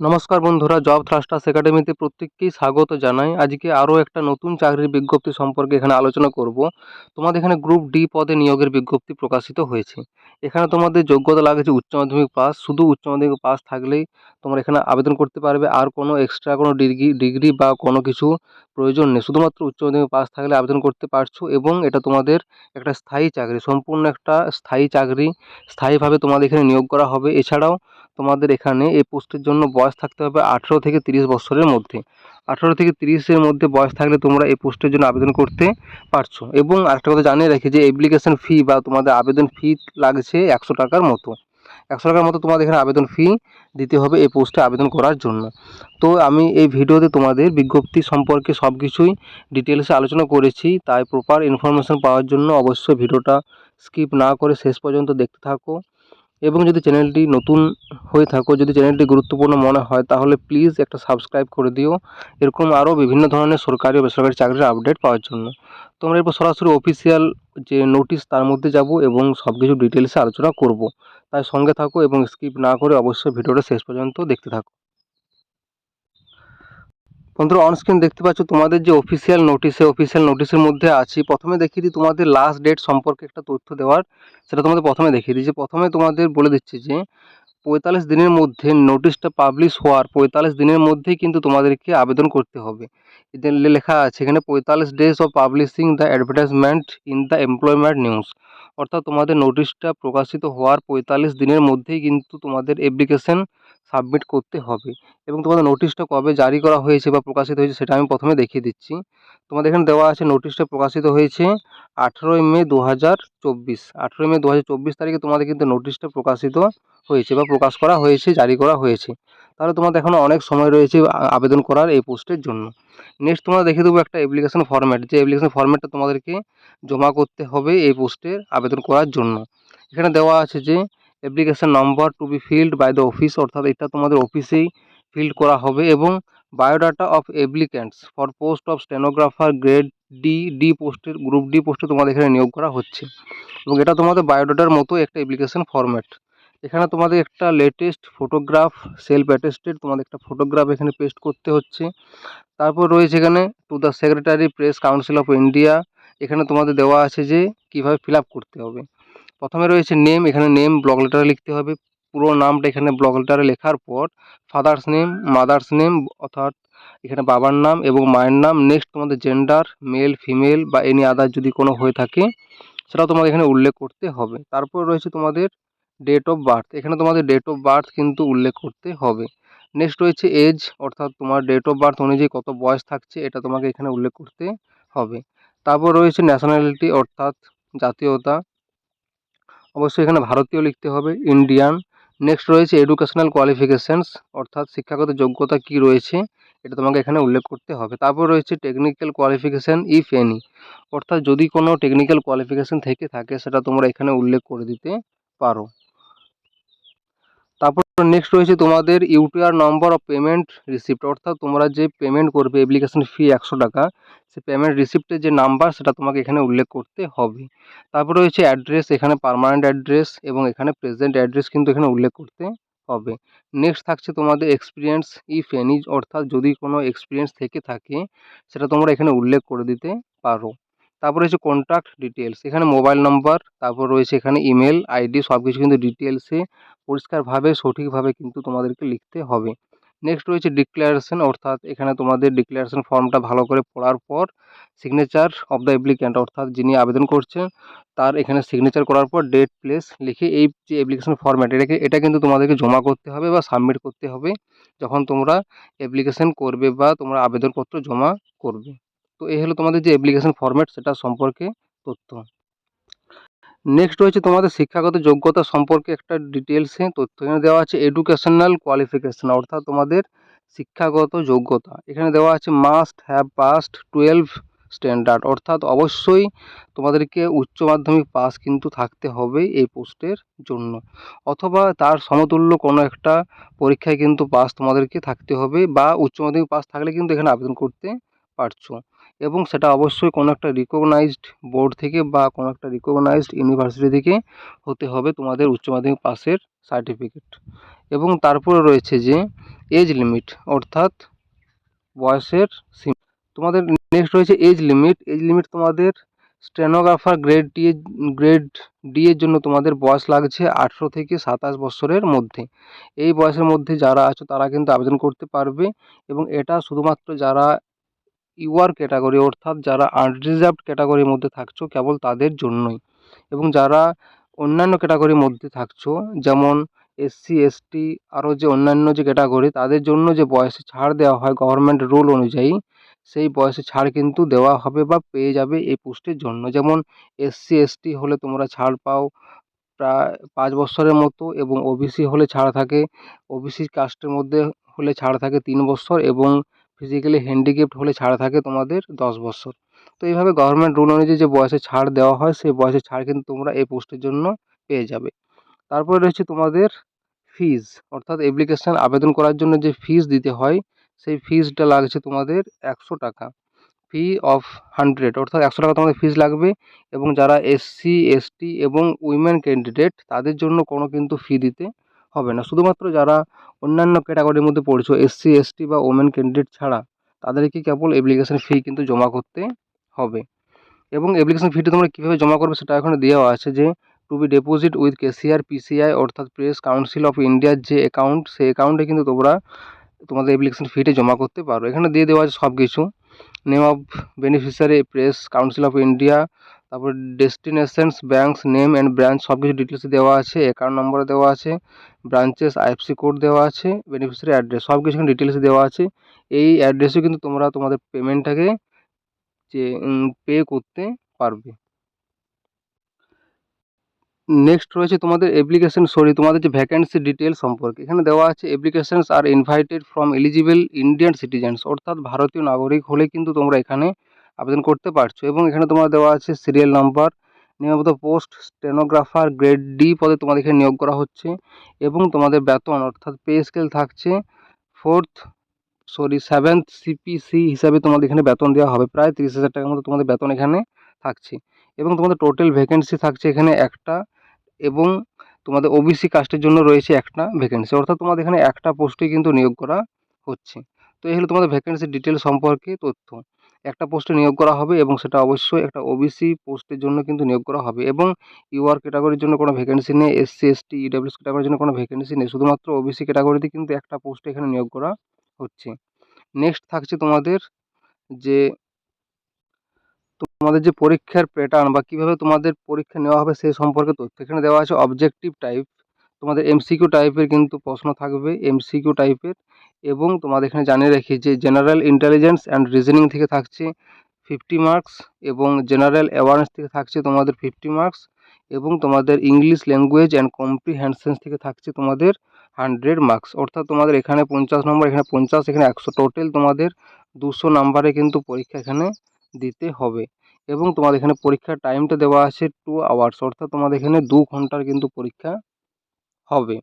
নমস্কার বন্ধুরা, job thrusters একাডেমিতে প্রত্যেককেই স্বাগত জানাই। আজকে আরও একটা নতুন চাকরির বিজ্ঞপ্তি সম্পর্কে এখানে আলোচনা করব। তোমাদের এখানে গ্রুপ ডি পদে নিয়োগের বিজ্ঞপ্তি প্রকাশিত হয়েছে। এখানে তোমাদের যোগ্যতা লাগছে উচ্চ মাধ্যমিক পাস। শুধু উচ্চ মাধ্যমিক পাস থাকলেই তোমরা এখানে আবেদন করতে পারবে। আর কোনো এক্সট্রা কোনো ডিগ্রি ডিগ্রি বা কোনো কিছু প্রয়োজন নেই। শুধুমাত্র উচ্চ মাধ্যমিক পাস থাকলে আবেদন করতে পারছ এবং এটা তোমাদের একটা স্থায়ী চাকরি, সম্পূর্ণ একটা স্থায়ী চাকরি, স্থায়ীভাবে তোমাদের এখানে নিয়োগ করা হবে। এছাড়াও তোমাদের এখানে এই পোস্টের জন্য বয়স থাকতে হবে আঠেরো থেকে তিরিশ বছরের মধ্যে। আঠেরো থেকে তিরিশের মধ্যে বয়স থাকলে তোমরা এই পোস্টের জন্য আবেদন করতে পারছ। এবং আরেকটা কথা জানিয়ে রাখি যে অ্যাপ্লিকেশন ফি বা তোমাদের আবেদন ফি লাগছে একশো টাকার মতো। একশো টাকার মতো তোমাদের এখানে আবেদন ফি দিতে হবে এই পোস্টে আবেদন করার জন্য। তো আমি এই ভিডিওতে তোমাদের বিজ্ঞপ্তি সম্পর্কে সব কিছুই ডিটেলসে আলোচনা করেছি। তাই প্রপার ইনফরমেশান পাওয়ার জন্য অবশ্যই ভিডিওটা স্কিপ না করে শেষ পর্যন্ত দেখতে থাকো। এবং যদি চ্যানেলটি নতুন হয়ে থাকো, যদি চ্যানেলটি গুরুত্বপূর্ণ মনে হয়, তাহলে প্লিজ একটা সাবস্ক্রাইব করে দিও। এরকম আরও বিভিন্ন ধরনের সরকারি ও বেসরকারি চাকরির আপডেট পাওয়ার জন্য। তোমরা এরপর সরাসরি অফিসিয়াল যে নোটিশ তার মধ্যে যাব এবং সব কিছু ডিটেলসে আলোচনা করব। তাই সঙ্গে থাকো এবং স্কিপ না করে অবশ্যই ভিডিওটা শেষ পর্যন্ত দেখতে থাকো। বন্ধুরা অনস্ক্রিন দেখতে পাচ্ছ তোমাদের যে অফিসিয়াল নোটিশে অফিসিয়াল নোটিশের মধ্যে আছি। প্রথমে দেখিয়ে দিই তোমাদের লাস্ট ডেট সম্পর্কে একটা তথ্য দেওয়ার। সেটা তোমাদের প্রথমে দেখিয়ে দিই যে প্রথমে তোমাদের বলে দিচ্ছি যে পঁয়তাল্লিশ দিনের মধ্যে নোটিশটা পাবলিশ হওয়ার পঁয়তাল্লিশ দিনের মধ্যেই কিন্তু তোমাদেরকে আবেদন করতে হবে। এদের লেখা আছে, এখানে পঁয়তাল্লিশ days of publishing the advertisement in the employment news অর্থাৎ তোমাদের নোটিশটা প্রকাশিত হওয়ার পঁয়তাল্লিশ দিনের মধ্যেই কিন্তু তোমাদের অ্যাপ্লিকেশন সাবমিট করতে হবে এবং তোমাদের নোটিশটা কবে জারি করা হয়েছে বা প্রকাশিত হয়েছে সেটা আমি প্রথমে দেখিয়ে দিচ্ছি। তোমাদের এখানে দেওয়া আছে নোটিশটা প্রকাশিত হয়েছে আঠেরোই মে দু হাজার চব্বিশ। আঠেরোই মে দু হাজার চব্বিশ তারিখে তোমাদের কিন্তু নোটিশটা প্রকাশিত হয়েছে বা প্রকাশ করা হয়েছে, জারি করা হয়েছে। তাহলে তোমাদের এখনও অনেক সময় রয়েছে আবেদন করার এই পোস্টের জন্য। নেক্সট তোমরা দেখে দেবো একটা অ্যাপ্লিকেশন ফর্ম্যাট যে অ্যাপ্লিকেশন ফর্ম্যাটটা তোমাদেরকে জমা করতে হবে এই পোস্টের আবেদন করার জন্য। এখানে দেওয়া আছে যে application number to be filled by the office অর্থাৎ এটা তোমাদের অফিসেই ফিল্ড করা হবে এবং biodata of applicants for post of stenographer grade D D পোস্টের গ্রুপ ডি পোস্টে তোমাদের এখানে নিয়োগ করা হচ্ছে। এবং এটা তোমাদের বায়োডাটার মতো একটা অ্যাপ্লিকেশন ফর্ম্যাট এখানে তোমাদের একটা লেটেস্ট ফটোগ্রাফ সেলফ অ্যাটেস্টেড তোমাদের একটা ফটোগ্রাফ এখানে পেস্ট করতে হচ্ছে। তারপর রয়েছে এখানে to the secretary press council of India এখানে তোমাদের দেওয়া আছে যে কীভাবে ফিল আপ করতে হবে। প্রথমে রয়েছে নেম এখানে নেম ব্লক লেটারে লিখতে হবে। পুরো নামটা এখানে ব্লক লেটারে লেখার পর ফাদার্স নেম মাদার্স নেম অর্থাৎ এখানে বাবার নাম এবং মায়ের নাম নেক্সট তোমাদের জেন্ডার মেল ফিমেল বা এনি আদার যদি কোনো হয়ে থাকে, সেটাও তোমাদের এখানে উল্লেখ করতে হবে। তারপর রয়েছে তোমাদের ডেট অফ বার্থ এখানে তোমাদের ডেট অফ বার্থ কিন্তু উল্লেখ করতে হবে। নেক্সট রয়েছে এজ অর্থাৎ তোমার ডেট অফ বার্থ অনুযায়ী কত বয়স থাকছে, এটা তোমাকে এখানে উল্লেখ করতে হবে। তারপর রয়েছে ন্যাশনালিটি অর্থাৎ জাতীয়তা অবশ্যই এখানে ভারতীয় লিখতে হবে ইন্ডিয়ান নেক্সট রয়েছে এডুকেশনাল কোয়ালিফিকেশানস অর্থাৎ শিক্ষাগত যোগ্যতা কী রয়েছে, এটা তোমাকে এখানে উল্লেখ করতে হবে। তারপর রয়েছে টেকনিক্যাল কোয়ালিফিকেশান ইফ এনি অর্থাৎ যদি কোনো টেকনিক্যাল কোয়ালিফিকেশান থেকে থাকে, সেটা তোমরা এখানে উল্লেখ করে দিতে পারো। নেক্সট রয়েছে তোমাদের UTR number of payment receipt অর্থাৎ তোমরা যে পেমেন্ট করবে অ্যাপ্লিকেশন ফি একশো টাকা, সে পেমেন্ট রিসিপ্টের যে নাম্বার সেটা তোমাকে এখানে উল্লেখ করতে হবে। তারপর রয়েছে অ্যাড্রেস এখানে পারমানেন্ট অ্যাড্রেস এবং এখানে প্রেজেন্ট অ্যাড্রেস কিন্তু এখানে উল্লেখ করতে হবে। নেক্সট থাকছে তোমাদের এক্সপিরিয়েন্স ইফ এনি অর্থাৎ যদি কোনো এক্সপিরিয়েন্স থেকে থাকে, সেটা তোমরা এখানে উল্লেখ করে দিতে পারো। তারপর রয়েছে কন্ট্যাক্ট ডিটেলস এখানে মোবাইল নম্বর তারপর রয়েছে এখানে ইমেল আইডি সব কিছু কিন্তু ডিটেলসে পরিষ্কারভাবে, সঠিকভাবে কিন্তু তোমাদেরকে লিখতে হবে। নেক্সট রয়েছে ডিক্লারেশন অর্থাৎ এখানে তোমাদের ডিক্লারেশন ফর্মটা ভালো করে পড়ার পর সিগনেচার অফ দ্য অ্যাপ্লিক্যান্ট অর্থাৎ যিনি আবেদন করছেন, তার এখানে সিগনেচার করার পর ডেট প্লেস লিখে এই যে অ্যাপ্লিকেশন ফর্ম্যাট এটাকে, এটা কিন্তু তোমাদেরকে জমা করতে হবে বা সাবমিট করতে হবে যখন তোমরা অ্যাপ্লিকেশন করবে বা তোমরা আবেদনপত্র জমা করবে। তো এই হলো তোমাদের যে অ্যাপ্লিকেশন ফর্ম্যাট সেটা সম্পর্কে তথ্য। নেক্সট রয়েছে তোমাদের শিক্ষাগত যোগ্যতা সম্পর্কে একটা ডিটেলসে তথ্য এখানে দেওয়া আছে এডুকেশনাল কোয়ালিফিকেশান অর্থাৎ তোমাদের শিক্ষাগত যোগ্যতা। এখানে দেওয়া আছে must have passed twelve standard অর্থাৎ অবশ্যই তোমাদেরকে উচ্চ মাধ্যমিক পাস কিন্তু থাকতে হবে এই পোস্টের জন্য। অথবা তার সমতুল্য কোনো একটা পরীক্ষায় কিন্তু পাস তোমাদেরকে থাকতে হবে বা উচ্চ মাধ্যমিক পাস থাকলে কিন্তু এখানে আবেদন করতে পারছ। এবং সেটা অবশ্যই কোনো একটা রিকগনাইজড বোর্ড থেকে বা কোনো একটা রিকগনাইজড ইউনিভার্সিটি থেকে হতে হবে তোমাদের উচ্চ মাধ্যমিক পাসের সার্টিফিকেট এবং তারপরে রয়েছে যে এজ লিমিট অর্থাৎ বয়সের সীমা। তোমাদের নেক্সট রয়েছে এজ লিমিট এজ লিমিট তোমাদের stenographer grade D grade D এর জন্য তোমাদের বয়স লাগছে আঠেরো থেকে সাতাশ বছরের মধ্যে। এই বয়সের মধ্যে যারা আছো তারা কিন্তু আবেদন করতে পারবে এবং এটা শুধুমাত্র যারা ইউআর ক্যাটাগরি অর্থাৎ যারা আনরিজার্ভড ক্যাটাগরির মধ্যে থাকছো কেবল তাদের জন্যই। এবং যারা অন্যান্য ক্যাটাগরির মধ্যে থাকছো, যেমন এসসি এসটি আরও যে অন্যান্য যে ক্যাটাগরি, তাদের জন্য যে বয়সে ছাড় দেওয়া হয় গভর্নমেন্ট রুল অনুযায়ী, সেই বয়সে ছাড় কিন্তু দেওয়া হবে বা পেয়ে যাবে এই পোস্টের জন্য। যেমন এসসি এসটি হলে তোমরা ছাড় পাও প্রায় পাঁচ বছরের মতো এবং ওবিসি হলে ছাড় থাকে। ওবিসি কাস্টের মধ্যে হলে ছাড় থাকে তিন বছর এবং ফিজিক্যালি হ্যান্ডিক্যাপড হলে ছাড় থাকে তোমাদের দশ বছর। তো এইভাবে গভর্নমেন্ট রুল অনুযায়ী যে বয়সে ছাড় দেওয়া হয়, সেই বয়সে ছাড় কিন্তু তোমরা এই পোস্টের জন্য পেয়ে যাবে। তারপরে রয়েছে তোমাদের ফিজ অর্থাৎ অ্যাপ্লিকেশান আবেদন করার জন্য যে ফিজ দিতে হয়, সেই ফিজটা লাগছে তোমাদের একশো টাকা। ফি অফ হান্ড্রেড অর্থাৎ একশো টাকা তোমাদের ফিজ লাগবে এবং যারা এসসি এসটি এবং উইমেন ক্যান্ডিডেট তাদের জন্য কোনো কিন্তু ফি দিতে হবে না। শুধুমাত্র যারা অন্যান্য ক্যাটাগরির মধ্যে পড়ছো এসসি এসটি বা ওমেন ক্যান্ডিডেট ছাড়া, তাদেরকে কেবল অ্যাপ্লিকেশান ফি কিন্তু জমা করতে হবে। এবং অ্যাপ্লিকেশান ফিটা তোমরা কীভাবে জমা করবে সেটা এখানে দেওয়া আছে যে to be deposit with KCR PCI অর্থাৎ প্রেস কাউন্সিল অফ ইন্ডিয়ার যে অ্যাকাউন্ট সেই অ্যাকাউন্টে কিন্তু তোমরা তোমাদের অ্যাপ্লিকেশান ফিটে জমা করতে পারো। এখানে দিয়ে দেওয়া আছে সব কিছু name of beneficiary press council of India তারপর destinations banks name and branch সব কিছু ডিটেলস দেওয়া আছে অ্যাকাউন্ট নম্বর দেওয়া আছে ব্রাঞ্চেস আইএফসি কোড দেওয়া আছে বেনিফিশিয়ারি অ্যাড্রেস সব কিছু এখানে ডিটেলস দেওয়া আছে। এই অ্যাড্রেসে কিন্তু তোমরা তোমাদের পেমেন্টটাকে যে পে করতে পারবে। নেক্সট রয়েছে তোমাদের অ্যাপ্লিকেশন সরি তোমাদের যে ভ্যাকেন্সি ডিটেল সম্পর্কে। এখানে দেওয়া আছে applications are invited from eligible Indian citizens অর্থাৎ ভারতীয় নাগরিক হলে কিন্তু তোমরা এখানে আবেদন করতে পারছ। এবং এখানে তোমার দেওয়া আছে সিরিয়াল নাম্বার নিয়মিত পোস্ট স্টেনোগ্রাফার গ্রেড ডি পদে তোমাদের এখানে নিয়োগ করা হচ্ছে। এবং তোমাদের বেতন, অর্থাৎ পে স্কেল থাকছে ফোর্থ সরি সেভেন্থ সিপিসি হিসাবে তোমাদের এখানে বেতন দেওয়া হবে। প্রায় তিরিশ হাজার টাকার মতো তোমাদের বেতন এখানে থাকছে। এবং তোমাদের টোটাল ভ্যাকেন্সি থাকছে এখানে একটা এবং তোমাদের ওবিসি কাস্টের জন্য রয়েছে একটা ভ্যাকেন্সি অর্থাৎ তোমাদের এখানে একটা পোস্টে কিন্তু নিয়োগ করা হচ্ছে। তো এই হলো তোমাদের ভ্যাকেন্সির ডিটেল সম্পর্কে তথ্য। একটা পোস্টে নিয়োগ করা হবে এবং সেটা অবশ্যই একটা ওবিসি পোস্টের জন্য কিন্তু নিয়োগ করা হবে এবং ইউআর ক্যাটাগরির জন্য কোনো ভ্যাকেন্সি নেই এসসি এসটি ইডাব্লিউএস ক্যাটাগরির জন্য কোনো ভ্যাকেন্সি নেই, শুধুমাত্র ওবিসি ক্যাটাগরিতে কিন্তু একটা পোস্টে এখানে নিয়োগ করা হচ্ছে। নেক্সট থাকছে তোমাদের যে তোমাদের যে পরীক্ষার প্যাটার্ন বা কীভাবে তোমাদের পরীক্ষা নেওয়া হবে সে সম্পর্কে তথ্য। এখানে দেওয়া আছে অবজেক্টিভ টাইপ তোমাদের এমসিকিউ টাইপের কিন্তু প্রশ্ন থাকবে এমসিকিউ টাইপের এবং তোমাদের এখানে জানিয়ে রাখি যে জেনারেল ইন্টেলিজেন্স অ্যান্ড রিজনিং থেকে থাকছে ফিফটি মার্কস এবং জেনারেল অ্যাওয়ারনেস থেকে থাকছে তোমাদের ফিফটি মার্কস এবং তোমাদের ইংলিশ ল্যাঙ্গুয়েজ অ্যান্ড কম্প্রিহেনশনস থেকে থাকছে তোমাদের হান্ড্রেড মার্কস অর্থাৎ তোমাদের এখানে পঞ্চাশ নম্বর এখানে পঞ্চাশ, এখানে একশো টোটাল তোমাদের দুশো নাম্বারে কিন্তু পরীক্ষা এখানে দিতে হবে এবং তোমাদের এখানে পরীক্ষার টাইমটা দেওয়া আছে টু আওয়ার্স অর্থাৎ তোমাদের এখানে দু ঘণ্টার কিন্তু পরীক্ষা হবে।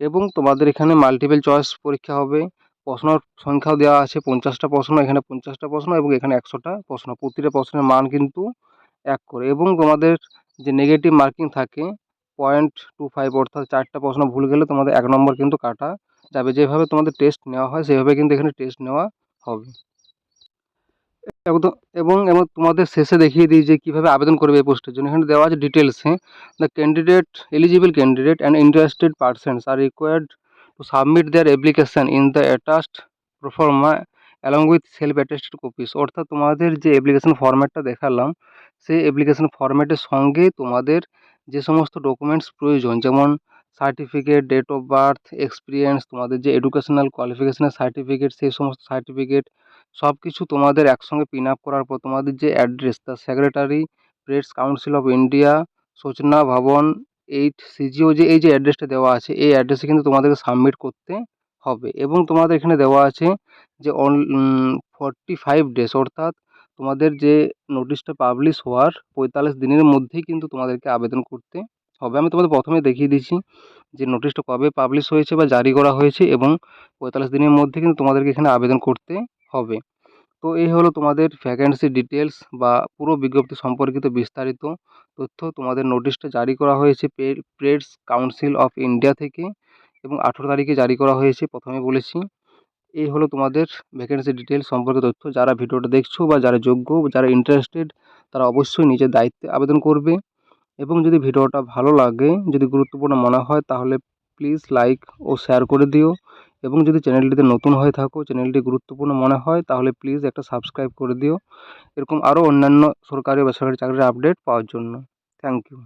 এবং তোমাদের এখানে মাল্টিপল চয়েস পরীক্ষা হবে। প্রশ্নর সংখ্যাও দেওয়া আছে, পঞ্চাশটা প্রশ্ন, এখানে পঞ্চাশটা প্রশ্ন এবং এখানে একশোটা প্রশ্ন। প্রতিটা প্রশ্নের মান কিন্তু এক করে। এবং তোমাদের যে নেগেটিভ মার্কিং থাকে পয়েন্ট টু ফাইভ অর্থাৎ চারটা প্রশ্ন ভুল গেলে তোমাদের এক নম্বর কিন্তু কাটা যাবে। যেভাবে তোমাদের টেস্ট নেওয়া হয়, সেভাবে কিন্তু এখানে টেস্ট নেওয়া হবে। এবং এবং তোমাদের শেষে দেখিয়ে দিই যে কীভাবে আবেদন করবে এই পোস্টের জন্য। এখানে দেওয়া আছে ডিটেলসে the candidate eligible candidate and interested persons are required to submit their application in the attached proforma along with self attested copies অর্থাৎ তোমাদের যে অ্যাপ্লিকেশন ফর্ম্যাটটা দেখালাম, সেই অ্যাপ্লিকেশন ফর্ম্যাটের সঙ্গে তোমাদের যে সমস্ত ডকুমেন্টস প্রয়োজন, যেমন certificate date of birth experience তোমাদের যে এডুকেশনাল কোয়ালিফিকেশনের সার্টিফিকেট সেই সমস্ত সার্টিফিকেট সব কিছু তোমাদের একসঙ্গে পিন আপ করার পর তোমাদের যে address the secretary press council of India Suchna Bhawan eight CGO যে, এই যে অ্যাড্রেসটা দেওয়া আছে, এই অ্যাড্রেসে কিন্তু তোমাদেরকে সাবমিট করতে হবে। এবং তোমাদের এখানে দেওয়া আছে যে অন ফর্টি ফাইভ ডেজ অর্থাৎ তোমাদের যে নোটিশটা পাবলিশ হওয়ার পঁয়তাল্লিশ দিনের মধ্যেই কিন্তু তোমাদেরকে আবেদন করতে হবে। আমি তোমাদের প্রথমে দেখিয়ে দিচ্ছি যে নোটিশটা কবে পাবলিশ হয়েছে বা জারি করা হয়েছে এবং পঁয়তাল্লিশ দিনের মধ্যে কিন্তু তোমাদেরকে এখানে আবেদন করতে হবে। তো এই হলো তোমাদের ভ্যাকেন্সি ডিটেলস বা পুরো বিজ্ঞপ্তি সম্পর্কিত বিস্তারিত তথ্য। তোমাদের নোটিশটা জারি করা হয়েছে প্রেস কাউন্সিল অফ ইন্ডিয়া থেকে এবং আঠেরো তারিখে জারি করা হয়েছে প্রথমে বলেছি। এই হলো তোমাদের ভ্যাকেন্সি ডিটেলস সম্পর্কে তথ্য। যারা ভিডিওটা দেখছ বা যারা যোগ্য যারা ইন্টারেস্টেড তারা অবশ্যই নিজের দায়িত্বে আবেদন করবে। এবং যদি ভিডিওটা ভালো লাগে, যদি গুরুত্বপূর্ণ মনে হয়, তাহলে প্লিজ লাইক ও শেয়ার করে দিও। এবং যদি চ্যানেলটিতে নতুন হয়ে থাকো, চ্যানেলটি গুরুত্বপূর্ণ মনে হয়, তাহলে প্লিজ একটা সাবস্ক্রাইব করে দিও। এরকম আরও অন্যান্য সরকারি বেসরকারি চাকরির আপডেট পাওয়ার জন্য। Thank you